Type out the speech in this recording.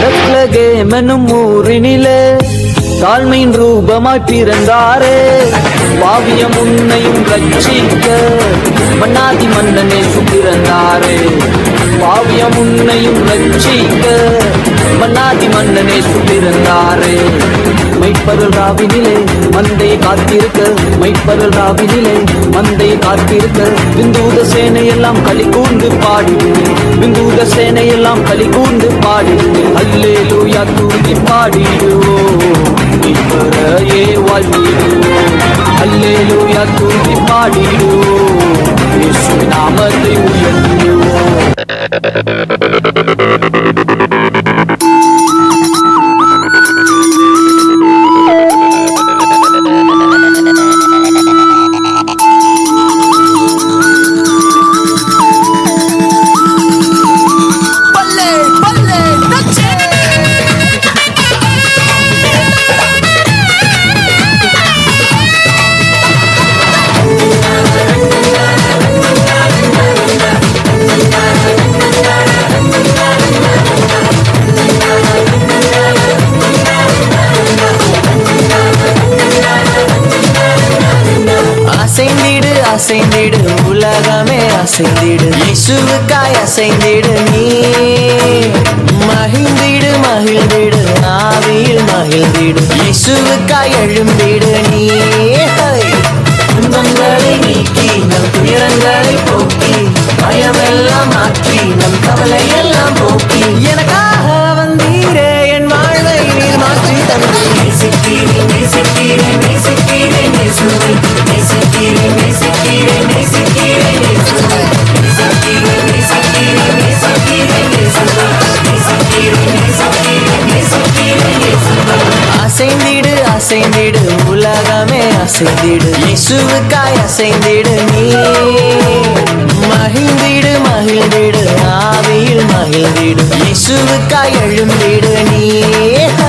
பெத்லகேமெனும் ஊரினிலே. தாழ்மையின் ரூபமாய் பிறந்தாரே பாவியம் உன்னையும் ரட்சிக்க மன்னாதி மன்னனே பிறந்தாரே பாவியம் உன்னையும் ரட்சிக்க மன்னாதி மன்னனே பிறந்தாரே மைப்பருள் ராவினிலே மந்தை காத்திருக்க மைப்பருள் ராவினிலே மந்தை காத்திருக்க. விந்தூத சேனையெல்லாம் களி கூர்ந்து பாடிடுவேன் விந்தூத சேனையெல்லாம் களி கூர்ந்து பாடிடுவேன் அல்லேலூயா தூங்கி பாடிடுவோம். இப்பறையே வாழ்ந்திடுவோம் அல்லேலூயா தூக்கி பாடிடுவோம் இயேசு நாமத்தை உயர்த்திடுவோம் அசைந்திடு அசைந்திடு. உலகமே அசைந்திடு. இசுவுக்காய் அசைந்திடு நீ. மகிழ்ந்திடு மகிழ்ந்திடு. ஆவியில் மகிழ்ந்திடு. இசுவுக்காய் எழும்பிடு நீ. அசைந்திடு அசைந்திடு உலகமே அசைந்திடு. இசுவுக்காய் அசைந்திடு நீ. மகிழ்ந்திடு மகிழ்ந்திடு ஆவியில் மகிழ்ந்திடு. இசுவுக்காய் எழும்பிடு நீ.